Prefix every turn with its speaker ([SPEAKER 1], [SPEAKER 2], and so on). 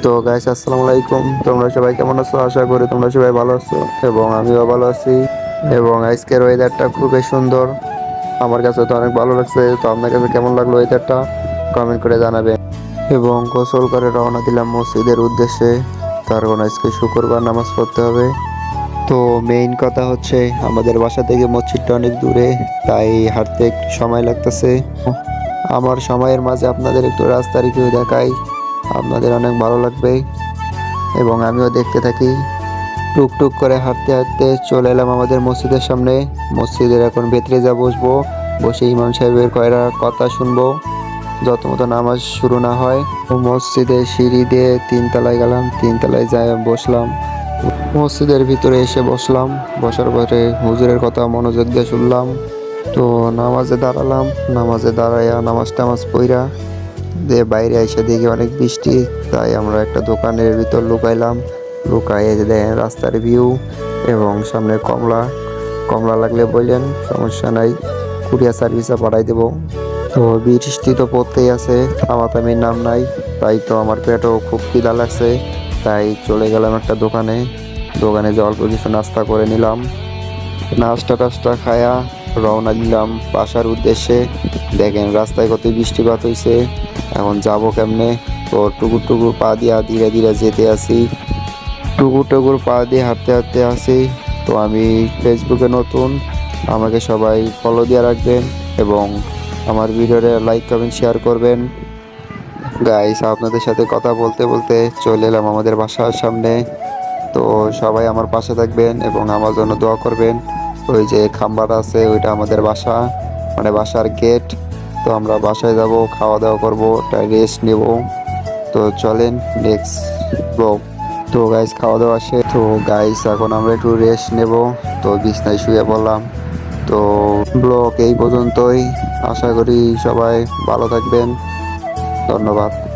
[SPEAKER 1] তো গাইস আসসালামু আলাইকুম। তোমরা সবাই কেমন আছো? আশা করি তোমরা সবাই ভালো আছো এবং আমিও ভালো আছি। এবং আজকের ওয়েদারটা খুবই সুন্দর। আমার কাছে তো অনেক ভালো লাগছে। তো আপনার কাছে কেমন লাগল ওয়েদারটা কমেন্ট করে জানাবেন। এবং গোসল করে রওনা দিলাম মসজিদের উদ্দেশ্যে। কারণ আজকে শুক্রবার নামাজ পড়তে হবে। তো মেইন কথা হচ্ছে, আমাদের বাসা থেকে মসজিদটা অনেক দূরে, তাই হাঁটতে একটু সময় লাগতেছে। আমার সময়ের মাঝে আপনাদের একটু রাস্তা রিভিউ দেখাই। আপনাদের অনেক ভালো লাগবে এবং আমিও দেখতে থাকি। টুকটুক করে হাঁটতে হাঁটতে চলে এলাম আমাদের মসজিদের সামনে। মসজিদের এখন ভেতরে যা বসবো, বসে ইমাম সাহেবের কয়রা কথা শুনব। যত মতো নামাজ শুরু না হয়, মসজিদে সিঁড়ি দিয়ে তিনতলায় গেলাম, তিনতলায় যাই বসলাম। মসজিদের ভিতরে এসে বসলাম, বসার পরে হুজুরের কথা মনোযোগ দিয়ে শুনলাম। তো নামাজে দাঁড়ালাম, নামাজে দাঁড়াইয়া নামাজ টামাজ পইরা দিয়ে বাইরে এসে দেখি অনেক বৃষ্টি, তাই আমরা একটা দোকানের ভিতর লুকাইলাম। লুকাই যে দেখেন রাস্তার ভিউ এবং সামনে কমলা। কমলা লাগলে বললেন, সমস্যা নাই, কুরিয়ার সার্ভিসে পাঠাই দেবো। তো বৃষ্টি তো পড়তেই আছে থামাথামির নাম নাই, তাই তো আমার পেটও খুব খিদা লাগছে। তাই চলে গেলাম একটা দোকানে। দোকানে যে অল্প কিছু নাস্তা করে নিলাম। নাস্তা টাস্তা খায়া রওনা দিলাম বাসার উদ্দেশ্যে। দেখেন, রাস্তায় কত বৃষ্টিপাত হয়েছে এখন যাব কেমনে? তো টুকুর টুকুর পা দিয়া ধীরে ধীরে যেতে আসি টুকুর টুকুর পা দিয়ে হাঁটতে হাঁটতে আসি তো আমি ফেসবুকে নতুন। আমাকে সবাই ফলো দিয়ে রাখবেন এবং আমার ভিডিওতে লাইক কমেন্ট শেয়ার করবেন। গাইস আপনাদের সাথে কথা বলতে বলতে চলে এলাম আমাদের বাসার সামনে। তো সবাই আমার পাশে থাকবেন এবং আমার জন্য দোয়া করবেন। ওই যে খাম্বাটা আছে, ওইটা আমাদের বাসা মানে বাসার গেট তো আমরা বাসায় যাব খাওয়া দাওয়া করব, একটা রেস্ট নেব। তো চলেন নেক্সট ব্লগ তো গাইস খাওয়া দাওয়া শেষ। তো গাইস এখন আমরা একটু রেস্ট নেব। তো বিছনায় শুয়ে পড়লাম। তো ব্লগ এই পর্যন্তই। আশা করি সবাই ভালো থাকবেন। ধন্যবাদ।